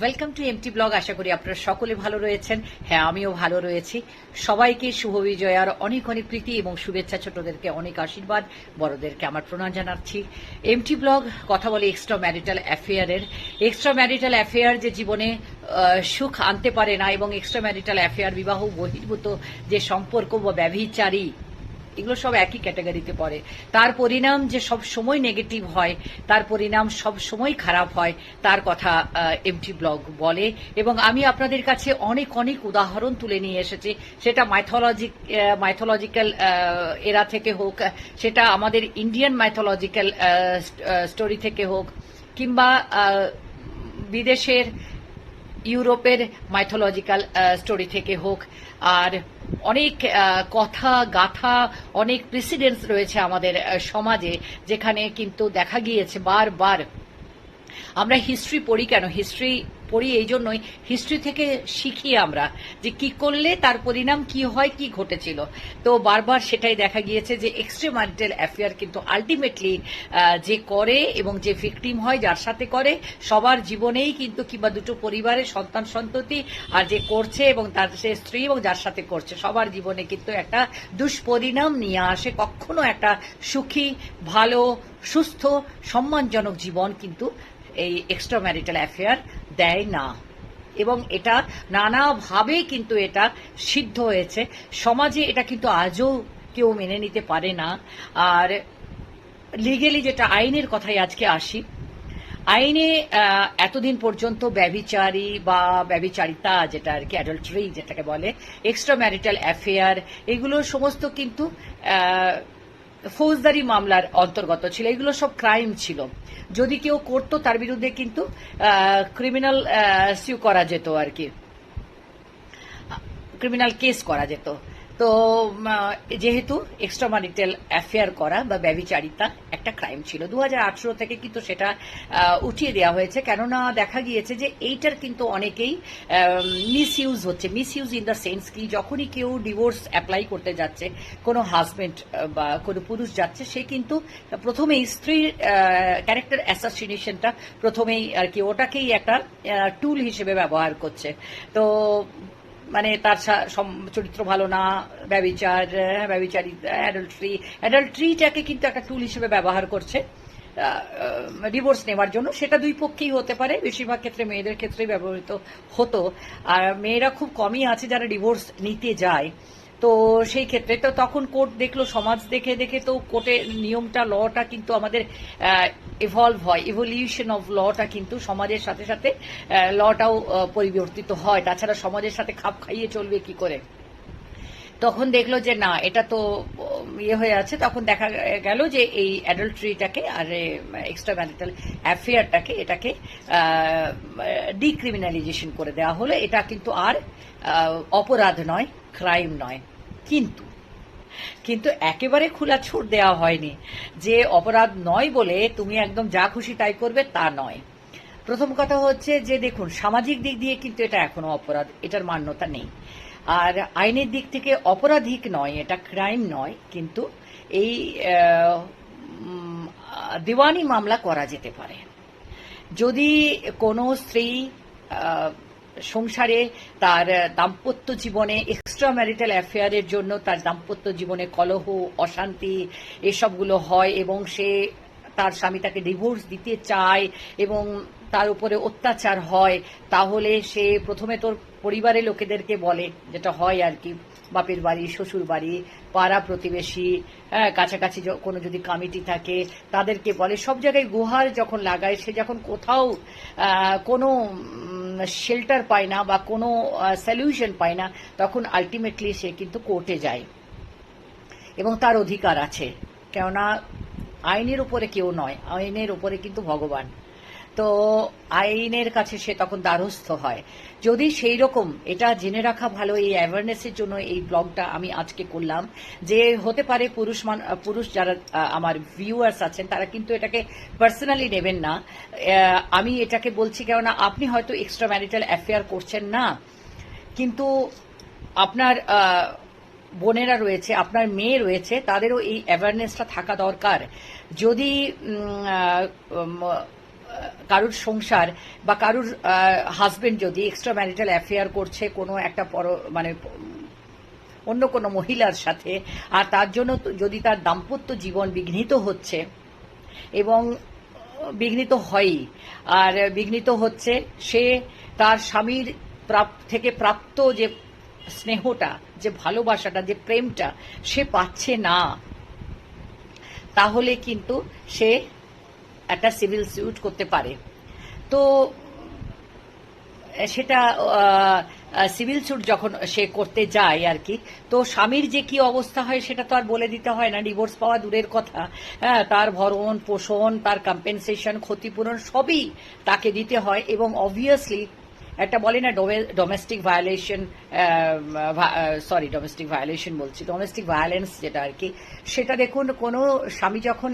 Welcome to MT blog আশা করি আপনারা সকলে ভালো রয়েছেন। হ্যাঁ আমিও ভালো রয়েছি। সবাইকে শুভ বিজয়ার অনেক অনেক প্রীতি এবং শুভেচ্ছা ছোটদেরকে অনেক আশীর্বাদ। বড়দেরকে আমার প্রণাম জানাচ্ছি। এমটি ব্লগ কথা বলে এক্সট্রা ম্যারিটাল অ্যাফেয়ারের এক্সট্রা ম্যারিটাল অ্যাফেয়ার যে জীবনে সুখ আনতে পারে না এবং এক্সট্রা ম্যারিটাল অ্যাফেয়ার বিবাহ বহির্ভূত যে সম্পর্ক বা ব্যভিচারী এগুলো সব একই ক্যাটাগরিতে পড়ে। তার পরিণাম যে সব সময় নেগেটিভ হয়, তার পরিণাম সব সময় খারাপ হয়, তার কথা এমটি ব্লগ বলে। এবং আমি আপনাদের কাছে অনেক অনেক উদাহরণ তুলে নিয়ে এসেছি। সেটা মাইথোলজিক মাইথোলজিক্যাল এরা থেকে হোক, সেটা আমাদের ইন্ডিয়ান মাইথোলজিক্যাল স্টোরি থেকে হোক, কিংবা বিদেশের, ইউরোপের মাইথোলজিক্যাল স্টোরি থেকে হোক। আর অনেক কথা গাথা, অনেক প্রেসিডেন্স রয়েছে আমাদের সমাজে, যেখানে কিন্তু দেখা গিয়েছে বারবার, আমরা হিস্ট্রি পড়ি কেন? হিস্ট্রি পড়ি, এই জন্যই হিস্ট্রি থেকে শিখি আমরা যে কি করলে, তার পরিণাম কি হয়, কি ঘটেছিল। তো বারবার সেটাই দেখা গিয়েছে যে এক্সট্রিমারিটাল অ্যাফেয়ার কিন্তু আলটিমেটলি যে করে এবং যে ভিকটিম হয়, যার সাথে করে, সবার জীবনেই কিন্তু কিংবা দুটো পরিবারের সন্তান সন্ততি, আর যে করছে এবং তার সে স্ত্রী এবং যার সাথে করছে, সবার জীবনে কিন্তু একটা দুষ্পরিণাম নিয়ে আসে, কখনো একটা সুখী, ভালো, সুস্থ, সম্মানজনক জীবন কিন্তু এই এক্সট্রা ম্যারিটাল অ্যাফেয়ার দেয় না। এবং এটা নানাভাবে কিন্তু এটা সিদ্ধ হয়েছে। সমাজে এটা কিন্তু আজও কেউ মেনে নিতে পারে না। আর লিগেলি যেটা আইনের কথাই আজকে আসি, আইনে এতদিন পর্যন্ত ব্যভিচারী বা ব্যভিচারিতা যেটা আর কি অ্যাডাল্টারি যেটাকে বলে এক্সট্রা ম্যারিটাল অ্যাফেয়ার এগুলো সমস্ত কিন্তু ফৌজদারি মামলার অন্তর্গত ছিল। এগুলো সব ক্রাইম ছিল। যদি কেউ করতো তার বিরুদ্ধে কিন্তু ক্রিমিনাল সিউ করা যেত আর কি। ক্রিমিনাল কেস করা যেত। তো যেহেতু এক্সট্রা ম্যারিটাল অ্যাফেয়ার করা বা ব্যভিচারিতা একটা ক্রাইম ছিল দু হাজার আঠেরো থেকে কিন্তু সেটা উঠিয়ে দেওয়া হয়েছে। কেননা দেখা গিয়েছে যে এইটার কিন্তু অনেকেই মিস ইউজ হচ্ছে। Misuse in the sense কি, যখনই কেউ ডিভোর্স অ্যাপ্লাই করতে যাচ্ছে, কোনো হাজবেন্ড বা কোনো পুরুষ যাচ্ছে, সে কিন্তু প্রথমেই স্ত্রীর ক্যারেক্টার অ্যাসাসিনেশনটা প্রথমেই আর কি ওটাকেই একটা টুল হিসেবে ব্যবহার করছে। তো মানে তার চরিত্র ভালো না ব্যবিচার হ্যাঁ, ব্যবিচারী অ্যাডাল্ট্রি অ্যাডাল্ট্রিটাকে কিন্তু একটা টুল হিসেবে ব্যবহার করছে। ডিভোর্স নেওয়ার জন্য। সেটা দুই পক্ষেই হতে পারে। বেশিরভাগ ক্ষেত্রে মেয়েদের ক্ষেত্রেই ব্যবহৃত হতো। আর মেয়েরা খুব কমই আছে যারা ডিভোর্স নিতে যায়। তো সেই ক্ষেত্রে তো তখন কোর্ট দেখল, সমাজ দেখে দেখে তো কোর্টের নিয়মটা লটা কিন্তু আমাদের ইভলভ হয়। ইভলিউশন অফ লটা কিন্তু সমাজের সাথে সাথে লটাও পরিবর্তিত হয়। তাছাড়া সমাজের সাথে খাপ খাইয়ে চলবে কি করে? তখন দেখল যে না, এটা তো ইয়ে হয়ে আছে। তখন দেখা গেল যে এই অ্যাডাল্ট্রিটাকে আর এক্সট্রা ম্যারিটাল অ্যাফেয়ারটাকে এটাকে ডিক্রিমিনালাইজেশন করে দেওয়া হলো। এটা কিন্তু আর অপরাধ নয় ক্রাইম নয়। কিন্তু কিন্তু একেবারে খোলা ছুট দেওয়া হয়নি যে অপরাধ নয় বলে তুমি একদম যা খুশি তাই করবে তা নয়। প্রথম কথা হচ্ছে যে দেখুন, সামাজিক দিক দিয়ে কিন্তু এটা এখনও অপরাধ, এটার মান্যতা নেই। আর আইনের দিক থেকে অপরাধিক নয়, এটা ক্রাইম নয়, কিন্তু এই দিওয়ানি মামলা করা যেতে পারে। যদি কোনো স্ত্রী সংসারে তার দাম্পত্য জীবনে এক্সট্রা ম্যারিটাল অ্যাফেয়ারের জন্য তার দাম্পত্য জীবনে কলহ, অশান্তি এসবগুলো হয় এবং সে তার স্বামী তাকে ডিভোর্স দিতে চায় এবং তার উপরে অত্যাচার হয়। তাহলে সে প্রথমে তোর পরিবারের লোকেদেরকে বলে, যেটা হয় আর কি বাপের বাড়ি, শ্বশুর বাড়ি, পাড়া প্রতিবেশী হ্যাঁ কাছাকাছি কোনো যদি কমিটি থাকে, তাদেরকে বলে। সব জায়গায় গুহার যখন লাগায়, সে যখন কোথাও কোনো শেল্টার পায় না বা কোনো সলিউশন পায় না, তখন আলটিমেটলি সে কিন্তু কোর্টে যায়। এবং তার অধিকার আছে। কেননা, আইনের উপরে কেউ নয়। আইনের উপরে কিন্তু ভগবান। তো আইনের কাছে সে তখন দ্বারস্থ হয়। যদি সেই রকম এটা জেনে রাখা ভালো, এই অ্যাওয়ারনেসের জন্য এই ব্লগটা আমি আজকে করলাম। যে হতে পারে পুরুষ মান, পুরুষ যারা আমার ভিউয়ার্স আছেন, তারা কিন্তু এটাকে পার্সোনালি নেবেন না। আমি এটাকে বলছি কেননা, আপনি হয়তো এক্সট্রা ম্যারিটাল অ্যাফেয়ার করছেন না। কিন্তু আপনার বোনেরা রয়েছে, আপনার মেয়ে রয়েছে, তাদেরও এই অ্যাওয়ারনেসটা থাকা দরকার। যদি কারুর সংসার বা কারুর হাজবেন্ড যদি এক্সট্রা ম্যারিটাল অ্যাফেয়ার করছে কোনো একটা পর মানে অন্য কোনো মহিলার সাথে, আর তার জন্য যদি তার দাম্পত্য জীবন বিঘ্নিত হচ্ছে এবং বিঘ্নিত হয়ই, আর বিঘ্নিত হচ্ছে সে তার স্বামীর থেকে প্রাপ্ত যে স্নেহটা, যে ভালোবাসাটা, যে প্রেমটা সে পাচ্ছে না, তাহলে কিন্তু সে একটা সিভিল সুট করতে পারে। তো, সেটা সিভিল স্যুট যখন সে করতে যায় আর কি, তো স্বামীর যে কি অবস্থা হয় সেটা তো আর বলে দিতে হয় না ডিভোর্স পাওয়া দূরের কথা। হ্যাঁ তার ভরণ পোষণ তার কম্পেনসেশন ক্ষতিপূরণ সবই তাকে দিতে হয় এবং অবভিয়াসলি একটা বলে না domestic violation sorry domestic violation বলছি। ডোমেস্টিক ভায়োলেন্স যেটা আর কি, সেটা দেখুন, কোনো স্বামী যখন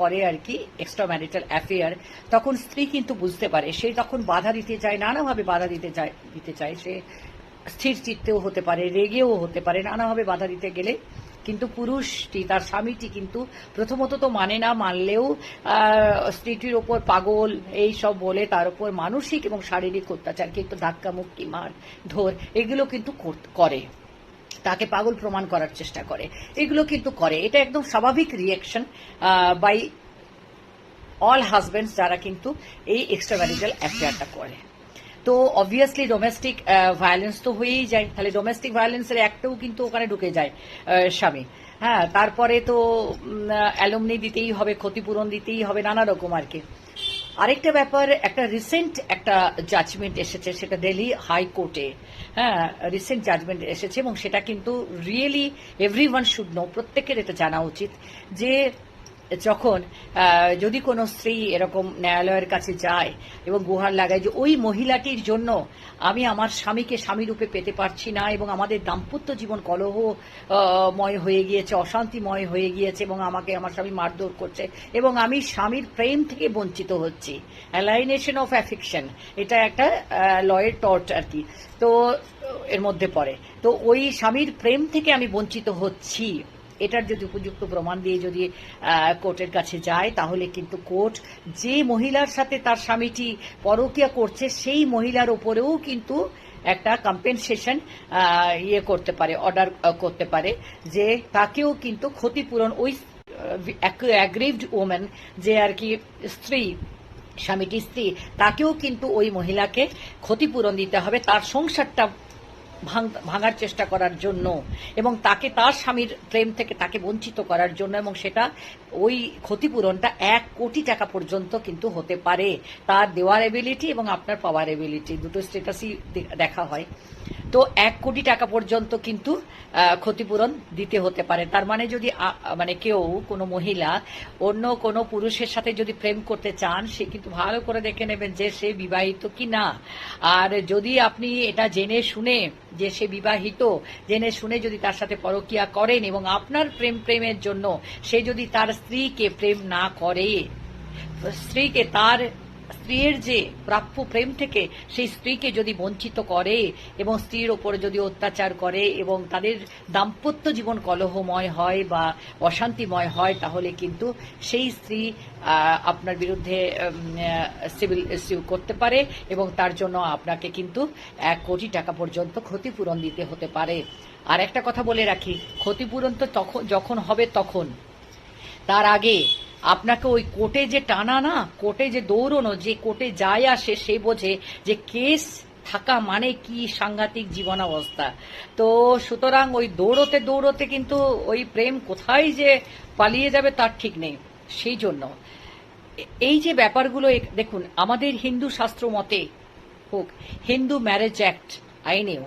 করে আর কি এক্সট্রা ম্যারিটাল অ্যাফেয়ার তখন স্ত্রী কিন্তু বুঝতে পারে, সে তখন বাধা দিতে চায়, নানাভাবে বাধা দিতে চায় দিতে চায়। সে স্থির চিত্তেও হতে পারে, রেগেও হতে পারে, নানাভাবে বাধা দিতে গেলে কিন্তু পুরুষটি, তার স্বামীটি কিন্তু প্রথমত তো মানে না, মানলেও স্ত্রীটির ওপর পাগল, এই সব বলে তার উপর মানসিক এবং শারীরিক অত্যাচার, কিন্তু ধাক্কা মুক্তি মার, ধর, এগুলো কিন্তু কর- তাকে পাগল প্রমাণ করার চেষ্টা করে। এগুলো কিন্তু করে। এটা একদম স্বাভাবিক রিয়াকশন বাই অল হাজবেন্ডস যারা কিন্তু এই এক্সট্রা ম্যারিটাল অ্যাফেয়ারটা করে। তো অবভিয়াসলি ডোমেস্টিক ভায়োলেন্স তো হয়েই যায়। তাহলে ডোমেস্টিক ভায়োলেন্সের একটাও কিন্তু ওখানে ঢুকে যায় স্বামী। হ্যাঁ তারপরে তো অ্যালুমনি দিতেই হবে, ক্ষতিপূরণ দিতেই হবে, নানা রকম আর কি। আরেকটা ব্যাপার, একটা রিসেন্ট একটা জাজমেন্ট এসেছে, সেটা দিল্লি হাইকোর্টে হ্যাঁ রিসেন্ট জাজমেন্ট এসেছে এবং সেটা কিন্তু really every one should know প্রত্যেকের এটা জানা উচিত যে যখন যদি কোনো স্ত্রী এরকম ন্যায়ালয়ের কাছে যায় এবং গুহার লাগায় যে ওই মহিলাটির জন্য আমি আমার স্বামীকে স্বামী রূপে পেতে পারছি না এবং আমাদের দাম্পত্য জীবন কলহ ময় হয়ে গিয়েছে, অশান্তিময় হয়ে গিয়েছে এবং আমাকে আমার স্বামী মারধর করছে এবং আমি স্বামীর প্রেম থেকে বঞ্চিত হচ্ছি। অ্যালাইনেশন অফ অ্যাফিকশন এটা একটা লয়ের টর্চ আর কি। তো, এর মধ্যে পড়ে। তো ওই স্বামীর প্রেম থেকে আমি বঞ্চিত হচ্ছি। এটার যদি উপযুক্ত প্রমাণ দিয়ে যদি কোর্টের কাছে যায়, তাহলে কিন্তু কোর্ট যে মহিলার সাথে তার স্বামীটি পরকীয়া করছে, সেই মহিলার ওপরেও কিন্তু একটা কম্পেনসেশন ইয়ে করতে পারে অর্ডার করতে পারে যে তাকেও কিন্তু ক্ষতিপূরণ ওই অ্যাগ্রিভড ওমেন যে আর কি স্ত্রী স্বামীটি স্ত্রী, তাকেও কিন্তু ওই মহিলাকে ক্ষতিপূরণ দিতে হবে, তার সংসারটা ভাঙার চেষ্টা করার জন্য এবং তাকে তার স্বামীর প্রেম থেকে তাকে বঞ্চিত করার জন্য এবং সেটা ওই ক্ষতিপূরণটা এক কোটি টাকা পর্যন্ত কিন্তু হতে পারে। তার দেওয়ার এবিলিটি এবং আপনার পাওয়ার এবিলিটি দুটো স্টেটাসই দেখা হয়। তো এক কোটি টাকা পর্যন্ত কিন্তু ক্ষতিপূরণ দিতে হতে পারে। তার মানে যদি মানে কেউ, কোনো মহিলা, অন্য কোনো পুরুষের সাথে যদি প্রেম করতে চান, সে কিন্তু ভালো করে দেখে নেবেন যে সে বিবাহিত কি না। আর যদি আপনি এটা জেনে শুনে যে সে বিবাহিত, জেনে শুনে যদি তার সাথে পরকিয়া করেন এবং আপনার প্রেম, প্রেমের জন্য সে যদি তার স্ত্রীকে প্রেম না করে, স্ত্রীকে তার স্ত্রীর যে প্রাপ্য প্রেম থেকে সেই স্ত্রীকে যদি বঞ্চিত করে এবং স্ত্রীর ওপরে যদি অত্যাচার করে এবং তাদের দাম্পত্য জীবন কলহময় হয় বা অশান্তিময় হয়, তাহলে কিন্তু সেই স্ত্রী আপনার বিরুদ্ধে সিভিল ইস্যু করতে পারে এবং তার জন্য আপনাকে কিন্তু এক কোটি টাকা পর্যন্ত ক্ষতিপূরণ দিতে হতে পারে। আর একটা কথা বলে রাখি, ক্ষতিপূরণ তো তখন যখন হবে তখন। তার আগে আপনাকে ওই কোর্টে যে টানা না, কোর্টে যে দৌড়নো, যে কোর্টে যায় আসে সে বোঝে যে কেস থাকা মানে কি সাংঘাতিক জীবনাবস্থা। তো সুতরাং ওই দৌড়তে দৌড়তে কিন্তু ওই প্রেম কোথায় যে পালিয়ে যাবে তার ঠিক নেই, সেই জন্য। এই যে ব্যাপারগুলো দেখুন, আমাদের হিন্দু শাস্ত্র মতে হোক, হিন্দু ম্যারেজ অ্যাক্ট আইনেও।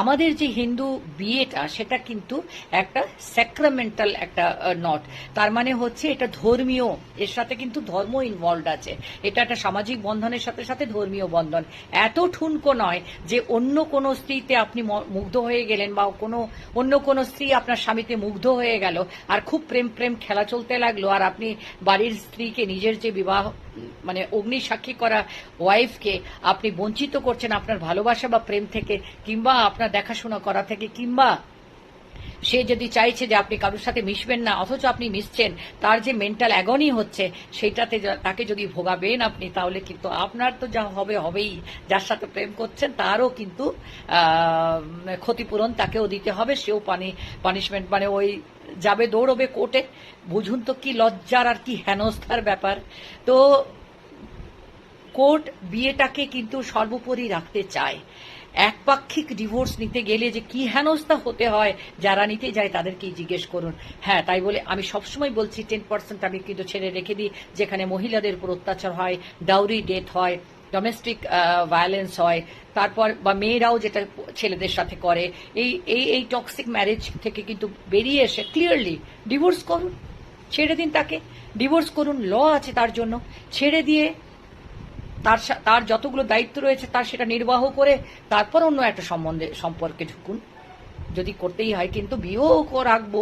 আমাদের যে হিন্দু বিয়েটা, সেটা কিন্তু একটা স্যাক্রামেন্টাল একটা নট তার মানে হচ্ছে এটা ধর্মীয়, এর সাথে কিন্তু ধর্ম ইনভলভড আছে। এটা একটা সামাজিক বন্ধনের সাথে সাথে ধর্মীয় বন্ধন। এত ঠুনকো নয় যে অন্য কোনো স্ত্রীতে আপনি মুগ্ধ হয়ে গেলেন বা কোনো, অন্য কোনো স্ত্রী আপনার স্বামীতে মুগ্ধ হয়ে গেল আর খুব প্রেম প্রেম খেলা চলতে লাগল আর আপনি বাড়ির স্ত্রীকে নিজের যে বিবাহ মানে অগ্নি সাক্ষী করা ওয়াইফকে আপনি বঞ্চিত করছেন আপনার ভালোবাসা বা প্রেম থেকে, কিংবা আপনার দেখাশোনা করা থেকে, কিংবা সে যদি চাইছে যে আপনি কারোর সাথে মিশবেন না, অথচ আপনি মিশছেন, তার যে মেন্টাল অ্যাগনি হচ্ছে, সেটাতে তাকে যদি ভোগাবেন আপনি, তাহলে কিন্তু আপনার তো যা হবে, হবেই। যার সাথে প্রেম করছেন, তারও কিন্তু ক্ষতিপূরণ তাকেও দিতে হবে। সেও পানি পানিশমেন্ট মানে ওই যাবে দৌড়বে কোর্টে। বুঝুন তো কি লজ্জার আর কি হেনস্থার ব্যাপার। তো কোর্ট বিয়েটাকে কিন্তু সর্বোপরি রাখতে চায়। একপাক্ষিক ডিভোর্স নিতে গেলে যে কি হেনস্থা হতে হয়, যারা নিতে যায় তাদেরকেই জিজ্ঞেস করুন। হ্যাঁ তাই বলে আমি সবসময় বলছি টেন পার্সেন্ট আমি কিন্তু ছেড়ে রেখে দিই, যেখানে মহিলাদের উপর অত্যাচার হয় ডাউরি ডেথ হয় ডোমেস্টিক ভায়োলেন্স হয়, তারপর বা মেয়েরাও যেটা ছেলেদের সাথে করে, এই এই এই টক্সিক ম্যারেজ থেকে কিন্তু বেরিয়ে এসে ক্লিয়ারলি ডিভোর্স করুন, ছেড়ে দিন তাকে। ডিভোর্স করুন ল আছে তার জন্য। ছেড়ে দিয়ে তার তার যতগুলো দায়িত্ব রয়েছে, তার সেটা নির্বাহ করে তারপর অন্য একটা সম্বন্ধে সম্পর্কে ঢুকুন। যদি করতেই হয়, কিন্তু বিয়েও রাখব।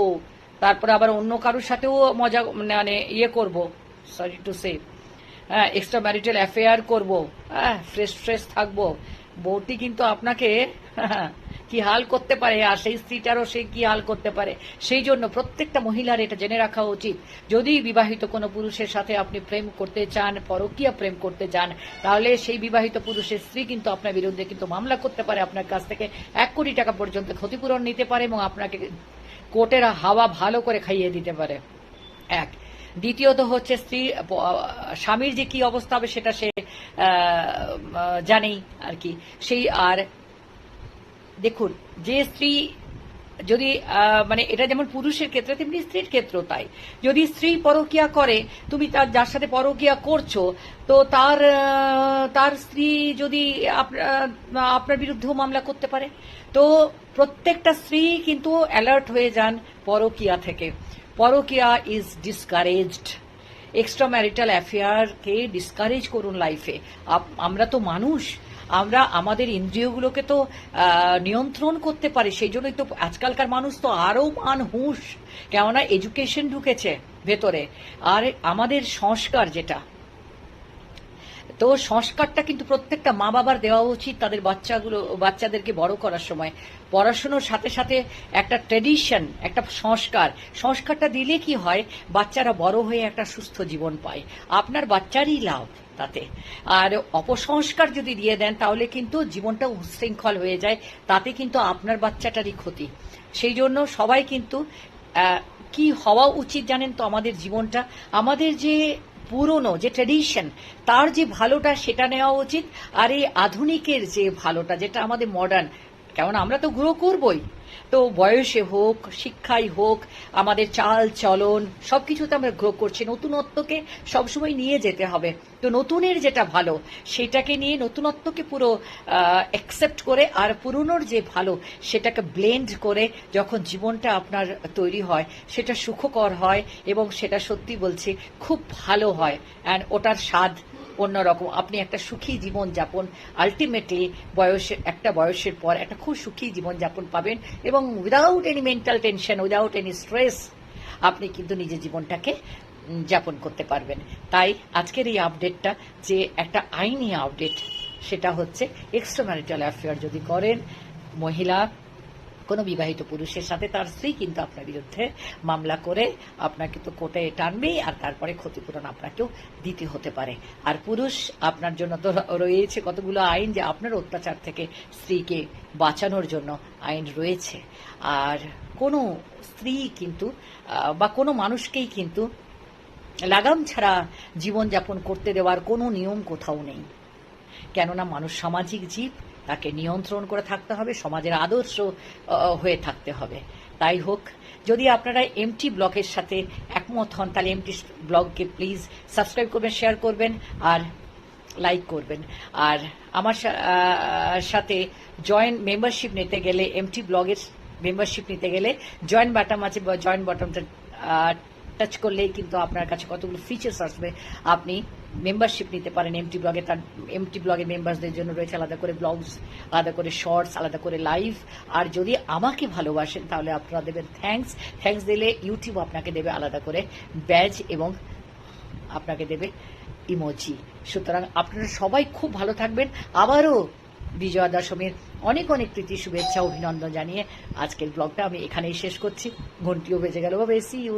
তারপরে আবার অন্য কারোর সাথেও মজা মানে ইয়ে করব সরি টু সে হ্যাঁ এক্সট্রা ম্যারিটাল অ্যাফেয়ার করব হ্যাঁ ফ্রেশ ফ্রেশ থাকব। বউটি কিন্তু আপনাকে কি হাল করতে পারে আর সেই স্ত্রীটারও সে কি হাল করতে পারে? সেই জন্য প্রত্যেকটা মহিলার এটা জেনে রাখা উচিত। যদি বিবাহিত কোনো পুরুষের সাথে আপনি প্রেম করতে চান, পরকীয়া প্রেম করতে চান, তাহলে সেই বিবাহিত পুরুষের স্ত্রী কিন্তু আপনার বিরুদ্ধে কিন্তু মামলা করতে পারে, আপনার কাছ থেকে এক কোটি টাকা পর্যন্ত ক্ষতিপূরণ নিতে পারে এবং আপনাকে কোর্টের হাওয়া ভালো করে খাইয়ে দিতে পারে। এক। দ্বিতীয়ত হচ্ছে স্ত্রী স্বামীর যে কি অবস্থা হবে সেটা সে জানেই আর কি। সেই আর দেখুন, যে স্ত্রী যদি মানে এটা যেমন পুরুষের ক্ষেত্রে, তেমনি স্ত্রীর ক্ষেত্রেও তাই। যদি স্ত্রী পরকিয়া করে, তুমি তার, যার সাথে পরকিয়া করছ, তো তার তার স্ত্রী যদি আপনার বিরুদ্ধেও মামলা করতে পারে। তো প্রত্যেকটা স্ত্রী কিন্তু অ্যালার্ট হয়ে যান পরকিয়া থেকে। পরকিয়া ইজ ডিসকারেজড। এক্সট্রা ম্যারিটাল অ্যাফেয়ারকে ডিসকারেজ করুন লাইফে। আমরা তো মানুষ। আমরা আমাদের ইন্দ্রিয়গুলোকে তো নিয়ন্ত্রণ করতে পারি, সেই জন্যই তো আজকালকার মানুষ তো আরও মান হুঁশ কেননা এডুকেশন ঢুকেছে ভেতরে। আর আমাদের সংস্কার যেটা, তো সংস্কারটা কিন্তু প্রত্যেকটা মা বাবার দেওয়া উচিত তাদের বাচ্চাগুলো, বাচ্চাদেরকে বড় করার সময়। পড়াশুনোর সাথে সাথে একটা ট্রেডিশন একটা সংস্কার। সংস্কারটা দিলে কি হয়? বাচ্চারা বড় হয়ে একটা সুস্থ জীবন পায়। আপনার বাচ্চারই লাভ। তাতে। আর অপসংস্কার যদি দিয়ে দেন, তাহলে কিন্তু জীবনটা উচ্ছৃঙ্খল হয়ে যায়। তাতে কিন্তু আপনার বাচ্চাটারই ক্ষতি। সেই জন্য সবাই কিন্তু কি হওয়া উচিত জানেন তো আমাদের জীবনটা? আমাদের যে পুরনো, যে ট্রেডিশন তার যে ভালোটা সেটা নেওয়া উচিত। আর এই আধুনিকের যে ভালোটা, যেটা আমাদের মডার্ন কেমন আমরা তো গ্রো করবই বয়সে হোক, শিক্ষাই হোক, আমাদের চাল, চলন, সবকিছুতে আমরা গ্রো করছি। নতুনত্বকে সবসময় নিয়ে যেতে হবে। তো নতুনের যেটা ভালো, সেটাকে নিয়ে নতুনত্বকে পুরো অ্যাকসেপ্ট করে আর পুরনোর যে ভালো, সেটাকে ব্লেন্ড করে যখন জীবনটা আপনার তৈরি হয়, সেটা সুখকর হয় এবং সেটা সত্যি বলছি, খুব ভালো হয়। অ্যান্ড ওটার স্বাদ অন্যরকম। আপনি একটা সুখী জীবন যাপন আলটিমেটলি বয়সের একটা বয়সের পর একটা খুব সুখী জীবন যাপন পাবেন এবং without any mental tension without any stress আপনি কিন্তু নিজের জীবনটাকে যাপন করতে পারবেন। তাই আজকের এই আপডেটটা যে একটা আইনি আপডেট সেটা হচ্ছে এক্সট্রা ম্যারিটাল অ্যাফেয়ার যদি করেন, মহিলা কোনো বিবাহিত পুরুষের সাথে তার স্ত্রী কিন্তু আপনার বিরুদ্ধে মামলা করে আপনাকে তো কোর্টে টানবেই, আর তারপরে ক্ষতিপূরণ আপনাকেও দিতে হতে পারে। আর পুরুষ আপনার জন্য তো রয়েছে কতগুলো আইন যে আপনার অত্যাচার থেকে স্ত্রীকে বাঁচানোর জন্য আইন রয়েছে। আর কোনো স্ত্রী কিন্তু বা কোনো মানুষকেই কিন্তু লাগাম ছাড়া জীবনযাপন করতে দেওয়ার কোনো নিয়ম কোথাও নেই। কেননা মানুষ সামাজিক জীব, তাকে নিয়ন্ত্রণ করে থাকতে হবে, সমাজের আদর্শ হয়ে থাকতে হবে। তাই হোক, যদি আপনারা এমটি ব্লগের সাথে একমত হন, তাহলে এমটি ব্লগকে প্লিজ সাবস্ক্রাইব করবেন, শেয়ার করবেন, আর লাইক করবেন। আর আমার সাথে জয়েন্ট মেম্বারশিপ নিতে গেলে, এমটি ব্লগের মেম্বারশিপ নিতে গেলে জয়েন্ট বাটন আছে জয়েন বাটনটা টাচ করলেই কিন্তু আপনার কাছে কতগুলো ফিচার্স আসবে। আপনি মেম্বারশিপ নিতে পারেন এমটি ব্লগে তার এমটি ব্লগের মেম্বারসদের জন্য রয়েছে আলাদা করে ব্লগস আলাদা করে শর্টস আলাদা করে লাইভ আর যদি আমাকে ভালোবাসেন, তাহলে আপনারা দেবেন থ্যাঙ্কস থ্যাঙ্কস দিলে ইউটিউব আপনাকে দেবে আলাদা করে ব্যাজ এবং আপনাকে দেবে ইমোজি সুতরাং আপনারা সবাই খুব ভালো থাকবেন। আবারও বিজয়া দশমীর অনেক অনেক প্রীতি, শুভেচ্ছা, অভিনন্দন জানিয়ে আজকের ব্লগটা আমি এখানেই শেষ করছি। ঘন্টিও বেজে গেল। বা বেশি ইউ